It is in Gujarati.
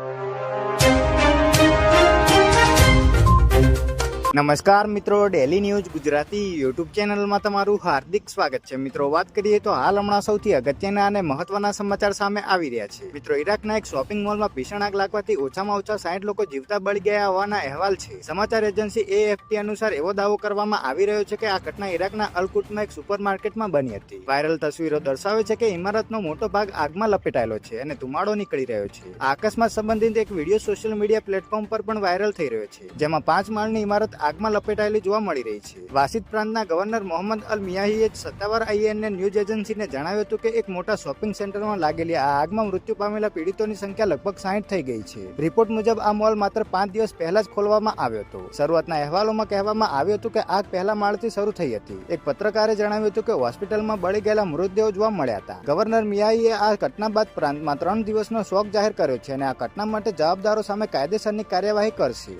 you. નમસ્કાર મિત્રો ડેલી ન્યૂઝ ગુજરાતી યુટ્યુબ ચેનલમાં તમારું હાર્દિક સ્વાગત છે. મિત્રો, વાત કરીએ તો હાલ હમણાં સૌથી અગત્યના અને મહત્વના સમાચાર સામે આવી રહ્યા છે. મિત્રો ઈરાકના એક શોપિંગ મોલમાં ભીષણ આગ લાગવાથી ઓછામાં ઓછા સાઠ લોકો જીવતા બળી ગયા હોવાના અહેવાલ છે. સમાચાર એજન્સી એએફપી અનુસાર એવો દાવો કરવામાં આવી રહ્યો છે કે આ ઘટના ઈરાકના અલકુટમાં એક સુપરમાર્કેટમાં બની હતી. વાયરલ તસવીરો દર્શાવે છે કે ઇમારતનો મોટો ભાગ આગમાં લપેટાયેલો છે અને ધુમાડો નીકળી રહ્યો છે. આ અકસ્માત સંબંધિત એક વીડિયો સોશિયલ મીડિયા પ્લેટફોર્મ પર પણ વાયરલ થઈ રહ્યો છે, જેમાં પાંચ માળની ઇમારત આગમાં લપેટાયેલી જોવા મળી રહી છે. વાસિદ પ્રાંતના ગવર્નર મોહમ્મદ અલ મિયાહીએ સત્તાવાર આઈએનએ ન્યૂઝ એજન્સીને જણાવ્યું હતું કે એક મોટા શોપિંગ સેન્ટરમાં લાગેલી આ આગમાં મૃત્યુ પામેલા પીડિતોની સંખ્યા લગભગ સાઠ થઈ ગઈ છે. રિપોર્ટ મુજબ આ મોલ માત્ર પાંચ દિવસ પહેલા જ ખોલવામાં આવ્યો હતો. શરૂઆતના અહેવાલોમાં કહેવામાં આવ્યું હતું કે આગ પહેલા માળથી શરૂ થઈ હતી. એક પત્રકારે જણાવ્યું હતું કે હોસ્પિટલમાં બળી ગયેલા મૃતદેહો જોવા મળ્યા હતા. ગવર્નર મિયાહીએ આ ઘટના બાદ પ્રાંતમાં ત્રણ દિવસનો શોક જાહેર કર્યો છે અને આ ઘટના માટે જવાબદારો સામે કાયદેસરની કાર્યવાહી કરશે.